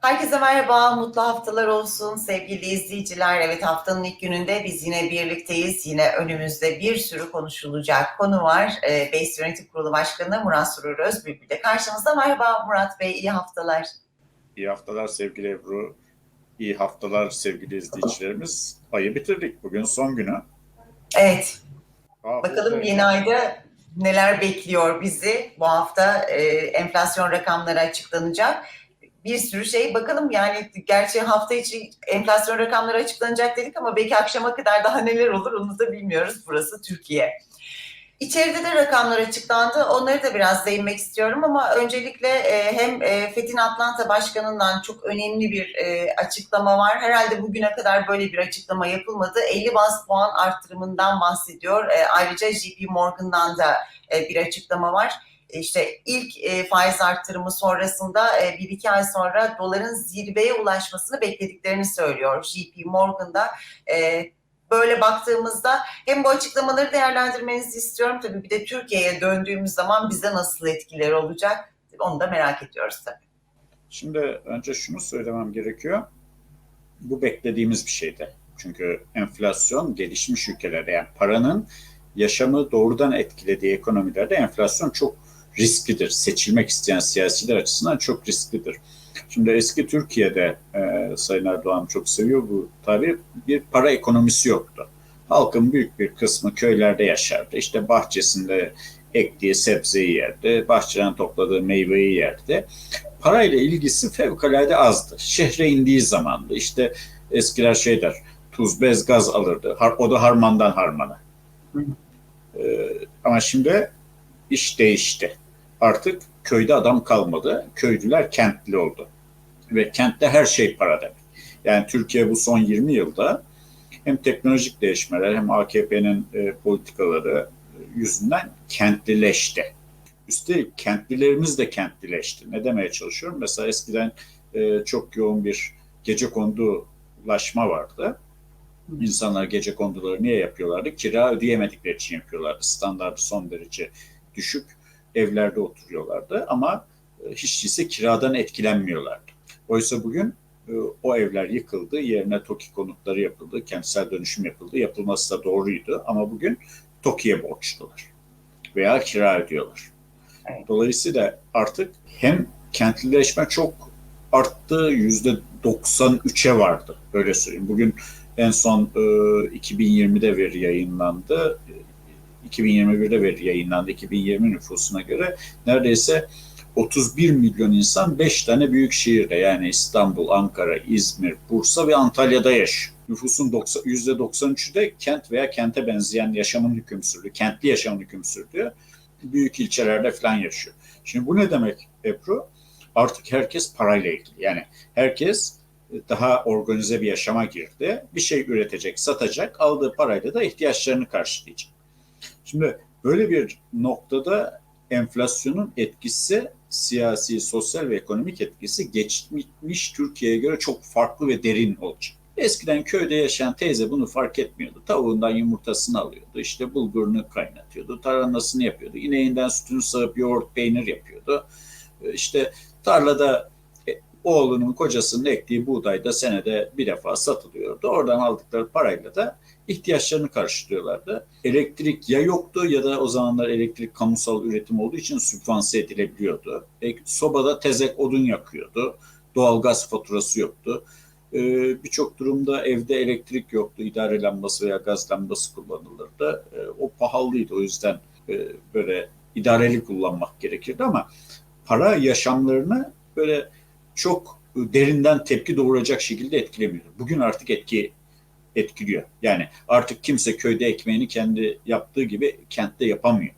Herkese merhaba, mutlu haftalar olsun sevgili izleyiciler. Evet haftanın ilk gününde biz yine birlikteyiz. Yine önümüzde bir sürü konuşulacak konu var. Ee, BES Yönetim Kurulu Başkanı Murat Surur Özbülbül de karşımızda. Merhaba Murat Bey, iyi haftalar. İyi haftalar sevgili Ebru. İyi haftalar sevgili izleyicilerimiz. Ayı bitirdik. Bugün son günü. Evet, Aa, bakalım yeni ayda neler bekliyor bizi. Bu hafta e, enflasyon rakamları açıklanacak. Bir sürü şey bakalım yani gerçi hafta içi enflasyon rakamları açıklanacak dedik ama belki akşama kadar daha neler olur onu da bilmiyoruz. Burası Türkiye. İçeride de rakamlar açıklandı. Onları da biraz değinmek istiyorum ama öncelikle e, hem e, Fethin Atlanta Başkanı'ndan çok önemli bir e, açıklama var. Herhalde bugüne kadar böyle bir açıklama yapılmadı. 50 bas puan arttırımından bahsediyor. Ayrıca JP Morgan'dan da bir açıklama var. İşte ilk e, faiz arttırımı sonrasında e, bir iki ay sonra doların zirveye ulaşmasını beklediklerini söylüyor. JP Morgan'da e, böyle baktığımızda hem bu açıklamaları değerlendirmenizi istiyorum. Tabii bir de Türkiye'ye döndüğümüz zaman bize nasıl etkileri olacak onu da merak ediyoruz tabii. Şimdi önce şunu söylemem gerekiyor. Bu beklediğimiz bir şeydi. Çünkü enflasyon gelişmiş ülkelerde yani paranın yaşamı doğrudan etkilediği ekonomilerde enflasyon çok risklidir. Seçilmek isteyen siyasiler açısından çok risklidir. Şimdi eski Türkiye'de e, Sayın Erdoğan çok seviyor bu tabiri bir para ekonomisi yoktu. Halkın büyük bir kısmı köylerde yaşardı. İşte bahçesinde ektiği sebzeyi yerdi, bahçeden topladığı meyveyi yerdi. Parayla ilgisi fevkalade azdı. Şehre indiği zamandı. İşte eskiler şey der, tuz, bez, gaz alırdı. O da harmandan harmana. Ee, ama şimdi iş değişti. Artık köyde adam kalmadı. Köylüler kentli oldu. Ve kentte her şey para demek. Yani Türkiye bu son 20 yılda hem teknolojik değişmeler hem AKP'nin e, politikaları yüzünden kentlileşti. Üstelik kentlilerimiz de kentlileşti. Ne demeye çalışıyorum? Mesela eskiden e, çok yoğun bir gece kondulaşma vardı. İnsanlar gece konduları niye yapıyorlardı? Kira ödeyemedikleri için yapıyorlardı. Standartı son derece düşük evlerde oturuyorlardı ama e, hiç değilse kiradan etkilenmiyorlardı. Oysa bugün e, o evler yıkıldı, yerine TOKİ konutları yapıldı, kentsel dönüşüm yapıldı. Yapılması da doğruydu ama bugün TOKİ'ye borçlular veya kira ödüyorlar. Dolayısıyla artık hem kentlileşme çok arttı, yüzde 93'e vardı. Öyle söyleyeyim. Bugün en son e, 2020'de veri yayınlandı. 2021'de veri yayınlandı. 2020 nüfusuna göre neredeyse 31 milyon insan 5 tane büyük şehirde yani İstanbul, Ankara, İzmir, Bursa ve Antalya'da yaşıyor. Nüfusun 90, %93'ü de kent veya kente benzeyen yaşamın hüküm sürdüğü, kentli yaşamın hüküm sürdüğü büyük ilçelerde falan yaşıyor. Şimdi bu ne demek Ebru? Artık herkes parayla ilgili. Yani herkes daha organize bir yaşama girdi. Bir şey üretecek, satacak, aldığı parayla da ihtiyaçlarını karşılayacak. Şimdi böyle bir noktada enflasyonun etkisi siyasi, sosyal ve ekonomik etkisi geçmiş Türkiye'ye göre çok farklı ve derin olacak. Eskiden köyde yaşayan teyze bunu fark etmiyordu. Tavuğundan yumurtasını alıyordu. işte bulgurunu kaynatıyordu. Tarhanasını yapıyordu. İneğinden sütünü sağıp yoğurt, peynir yapıyordu. İşte tarlada oğlunun kocasının ektiği buğday da senede bir defa satılıyordu. Oradan aldıkları parayla da ihtiyaçlarını karşılıyorlardı. Elektrik ya yoktu ya da o zamanlar elektrik kamusal üretim olduğu için sübvanse edilebiliyordu. E, sobada tezek odun yakıyordu. Doğalgaz faturası yoktu. E, Birçok durumda evde elektrik yoktu. İdare lambası veya gaz lambası kullanılırdı. E, o pahalıydı. O yüzden e, böyle idareli kullanmak gerekirdi ama para yaşamlarını böyle çok derinden tepki doğuracak şekilde etkilemiyor. Bugün artık etki etkiliyor. Yani artık kimse köyde ekmeğini kendi yaptığı gibi kentte yapamıyor.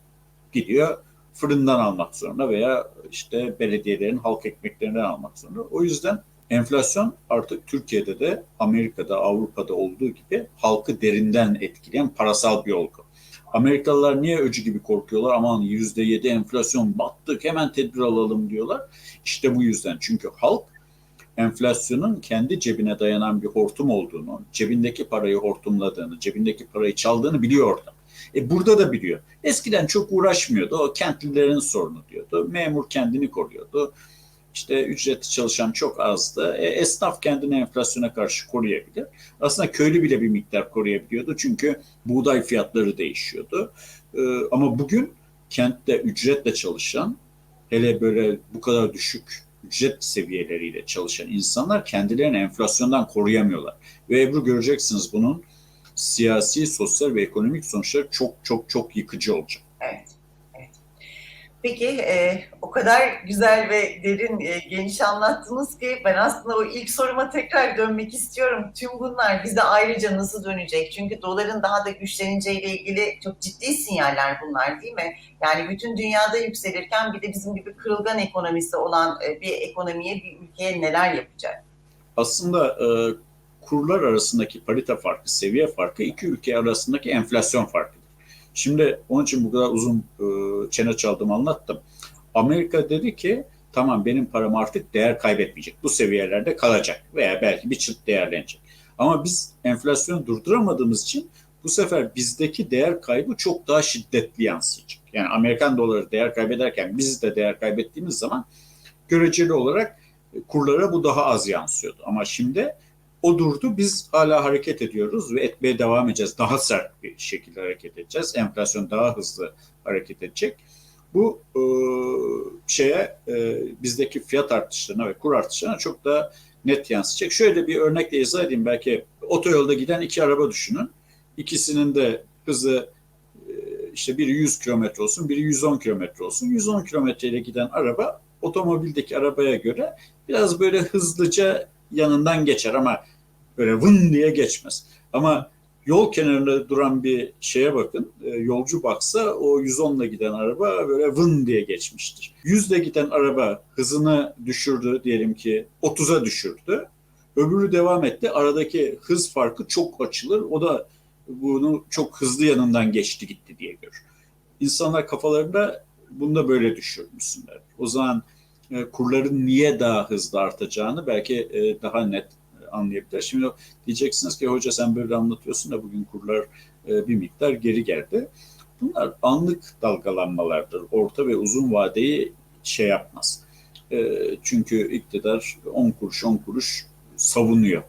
Gidiyor fırından almak zorunda veya işte belediyelerin halk ekmeklerinden almak zorunda. O yüzden enflasyon artık Türkiye'de de Amerika'da, Avrupa'da olduğu gibi halkı derinden etkileyen parasal bir olgu. Amerikalılar niye öcü gibi korkuyorlar? Aman %7 enflasyon battık hemen tedbir alalım diyorlar. İşte bu yüzden. Çünkü halk enflasyonun kendi cebine dayanan bir hortum olduğunu, cebindeki parayı hortumladığını, cebindeki parayı çaldığını biliyor orada. E burada da biliyor. Eskiden çok uğraşmıyordu. O kentlilerin sorunu diyordu. Memur kendini koruyordu. İşte ücretli çalışan çok azdı. E, esnaf kendini enflasyona karşı koruyabilir. Aslında köylü bile bir miktar koruyabiliyordu çünkü buğday fiyatları değişiyordu. E, ama bugün kentte ücretle çalışan, hele böyle bu kadar düşük ücret seviyeleriyle çalışan insanlar kendilerini enflasyondan koruyamıyorlar. Ve Ebru göreceksiniz bunun siyasi, sosyal ve ekonomik sonuçları çok çok çok yıkıcı olacak. Peki e, o kadar güzel ve derin, e, geniş anlattınız ki ben aslında o ilk soruma tekrar dönmek istiyorum. Tüm bunlar bize ayrıca nasıl dönecek? Çünkü doların daha da güçleneceğiyle ilgili çok ciddi sinyaller bunlar değil mi? Yani bütün dünyada yükselirken bir de bizim gibi kırılgan ekonomisi olan e, bir ekonomiye, bir ülkeye neler yapacak? Aslında e, kurlar arasındaki parite farkı, seviye farkı iki ülke arasındaki enflasyon farkıdır. Şimdi onun için bu kadar uzun e, çene çaldım anlattım. Amerika dedi ki tamam benim param artık değer kaybetmeyecek. Bu seviyelerde kalacak veya belki bir çıt değerlenecek. Ama biz enflasyonu durduramadığımız için bu sefer bizdeki değer kaybı çok daha şiddetli yansıyacak. Yani Amerikan doları değer kaybederken biz de değer kaybettiğimiz zaman göreceli olarak kurlara bu daha az yansıyordu. Ama şimdi o durdu. Biz hala hareket ediyoruz ve etmeye devam edeceğiz. Daha sert bir şekilde hareket edeceğiz. Enflasyon daha hızlı hareket edecek. Bu e, şeye e, bizdeki fiyat artışlarına ve kur artışlarına çok daha net yansıyacak. Şöyle bir örnekle izah edeyim. Belki otoyolda giden iki araba düşünün. İkisinin de hızı e, işte biri 100 kilometre olsun, biri 110 kilometre olsun. 110 kilometreyle giden araba otomobildeki arabaya göre biraz böyle hızlıca yanından geçer ama böyle vın diye geçmez. Ama yol kenarında duran bir şeye bakın, e, yolcu baksa o 110 ile giden araba böyle vın diye geçmiştir. 100 ile giden araba hızını düşürdü diyelim ki 30'a düşürdü. Öbürü devam etti. Aradaki hız farkı çok açılır. O da bunu çok hızlı yanından geçti gitti diye görür. İnsanlar kafalarında bunu da böyle düşürmüşsünler. O zaman e, kurların niye daha hızlı artacağını belki e, daha net anlayabilir. Şimdi diyeceksiniz ki hoca sen böyle anlatıyorsun da bugün kurlar e, bir miktar geri geldi. Bunlar anlık dalgalanmalardır. Orta ve uzun vadeyi şey yapmaz. Çünkü iktidar 10 kuruş 10 kuruş savunuyor.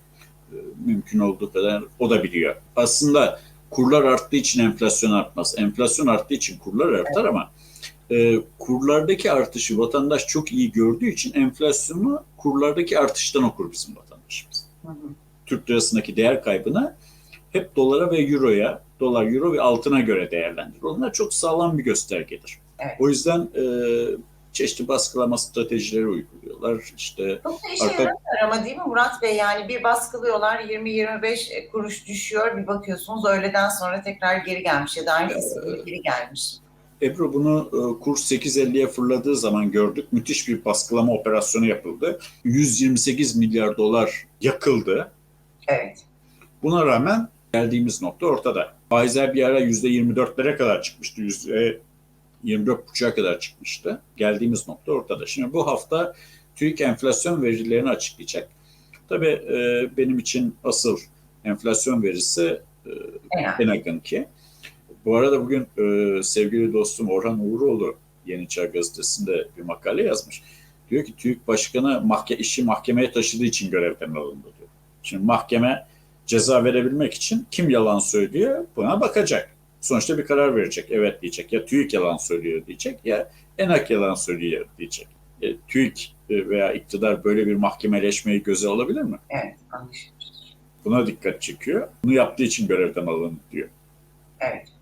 Mümkün olduğu kadar o da biliyor. Aslında kurlar arttığı için enflasyon artmaz. Enflasyon arttığı için kurlar artar ama e, kurlardaki artışı vatandaş çok iyi gördüğü için enflasyonu kurlardaki artıştan okur bizim vatandaşımız. Hı hı. Türk lirasındaki değer kaybını hep dolara ve euroya, dolar, euro ve altına göre değerlendirir. Onlar çok sağlam bir göstergedir. Evet. O yüzden e, çeşitli baskılama stratejileri uyguluyorlar. İşte Çok da işe arka... yaramıyor ama değil mi Murat Bey? Yani bir baskılıyorlar 20-25 kuruş düşüyor bir bakıyorsunuz öğleden sonra tekrar geri gelmiş ya da aynısı ee, geri gelmiş. Ebru bunu e, kur 8.50'ye fırladığı zaman gördük. Müthiş bir baskılama operasyonu yapıldı. 128 milyar dolar yakıldı. Evet. Buna rağmen geldiğimiz nokta ortada. Faizler bir ara %24'lere kadar çıkmıştı. %24,5'a kadar çıkmıştı. Geldiğimiz nokta ortada. Şimdi bu hafta TÜİK enflasyon verilerini açıklayacak. Tabii e, benim için asıl enflasyon verisi e, Enag'ınki. Bu arada bugün e, sevgili dostum Orhan Uğuroğlu Yeni Çağ Gazetesi'nde bir makale yazmış. Diyor ki TÜİK Başkanı mahke işi mahkemeye taşıdığı için görevden alındı diyor. Şimdi mahkeme ceza verebilmek için kim yalan söylüyor buna bakacak. Sonuçta bir karar verecek. Evet diyecek. Ya TÜİK yalan söylüyor diyecek ya ENAK yalan söylüyor diyecek. E, TÜİK veya iktidar böyle bir mahkemeleşmeyi göze alabilir mi? Evet anlaşılır. Buna dikkat çekiyor. Bunu yaptığı için görevden alındı diyor. Evet.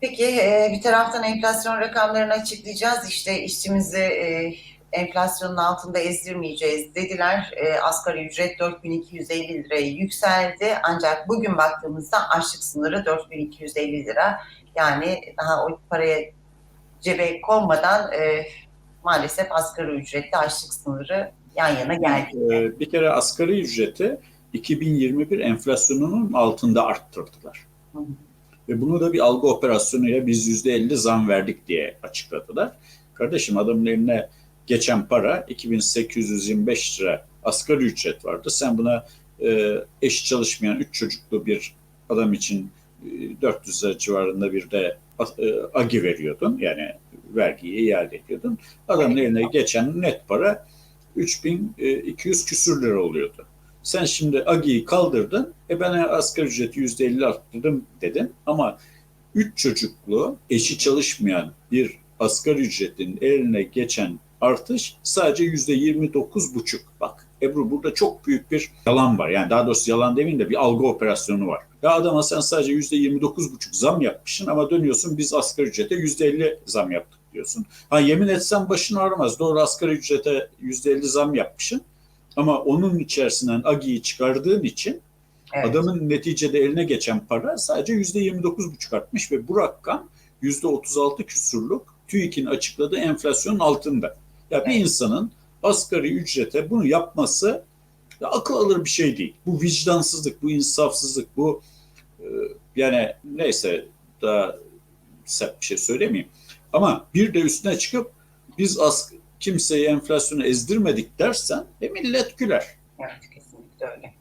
Peki e, bir taraftan enflasyon rakamlarını açıklayacağız. İşte işçimizi e, enflasyonun altında ezdirmeyeceğiz dediler. E, asgari ücret 4250 liraya yükseldi. Ancak bugün baktığımızda açlık sınırı 4250 lira. Yani daha o paraya cebe konmadan maalesef asgari ücretli açlık sınırı yan yana geldi. Bir kere asgari ücreti 2021 enflasyonunun altında arttırdılar. Hı hı. Ve bunu da bir algı operasyonuyla biz yüzde elli zam verdik diye açıkladılar. Kardeşim adamın eline geçen para 2825 lira asgari ücret vardı. Sen buna e, eş çalışmayan 3 çocuklu bir adam için e, 400 lira civarında bir de e, agi veriyordun. Yani vergiyi iade ediyordun. Adamın eline geçen net para 3200 küsür lira oluyordu. Sen şimdi AGİ'yi kaldırdın, e ben asgari ücreti %50 arttırdım dedin ama 3 çocuklu, eşi çalışmayan bir asgari ücretin eline geçen artış sadece %29,5. Bak Ebru burada çok büyük bir yalan var. Yani daha doğrusu yalan demeyeyim de bir algı operasyonu var. Ya adama sen sadece %29,5 zam yapmışsın ama dönüyorsun biz asgari ücrete %50 zam yaptık diyorsun. Ha yemin etsem başın ağrımaz. Doğru asgari ücrete %50 zam yapmışsın. Ama onun içerisinden AGİ'yi çıkardığın için Evet. adamın neticede eline geçen para sadece %29,5 artmış ve bu rakam %36 küsurluk TÜİK'in açıkladığı enflasyonun altında. Ya bir Evet. insanın asgari ücrete bunu yapması ya akıl alır bir şey değil. Bu vicdansızlık, bu insafsızlık, bu e, yani neyse daha sert bir şey söylemeyeyim. Ama bir de üstüne çıkıp biz as kimseyi enflasyonu ezdirmedik dersen e millet güler. Evet kesinlikle öyle.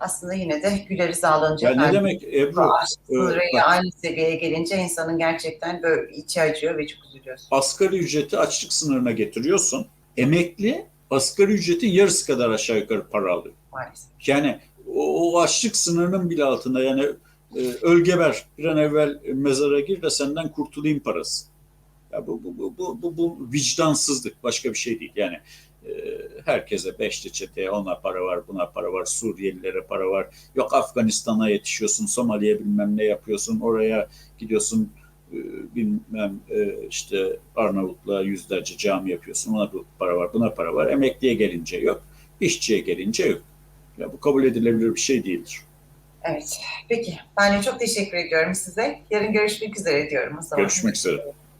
Aslında yine de güleriz ağlanacak. Ya ne demek Ebru? Bu aşk e, sınırıyla bak, aynı seviyeye gelince insanın gerçekten böyle içi acıyor ve çok üzülüyorsun. asgari ücreti açlık sınırına getiriyorsun. Emekli asgari ücretin yarısı kadar aşağı yukarı para alıyor. Maalesef. Yani o, o açlık sınırının bile altında yani e, öl geber bir an evvel mezara gir de senden kurtulayım parası. Ya bu, bu, bu, bu, bu, bu vicdansızlık başka bir şey değil. Yani e, herkese beşli çeteye ona para var buna para var Suriyelilere para var. Yok Afganistan'a yetişiyorsun Somali'ye bilmem ne yapıyorsun oraya gidiyorsun e, bilmem e, işte Arnavutluğa yüzlerce cami yapıyorsun ona bu para var buna para var. Emekliye gelince yok işçiye gelince yok. Ya bu kabul edilebilir bir şey değildir. Evet. Peki. Ben de çok teşekkür ediyorum size. Yarın görüşmek üzere diyorum o zaman. Görüşmek üzere.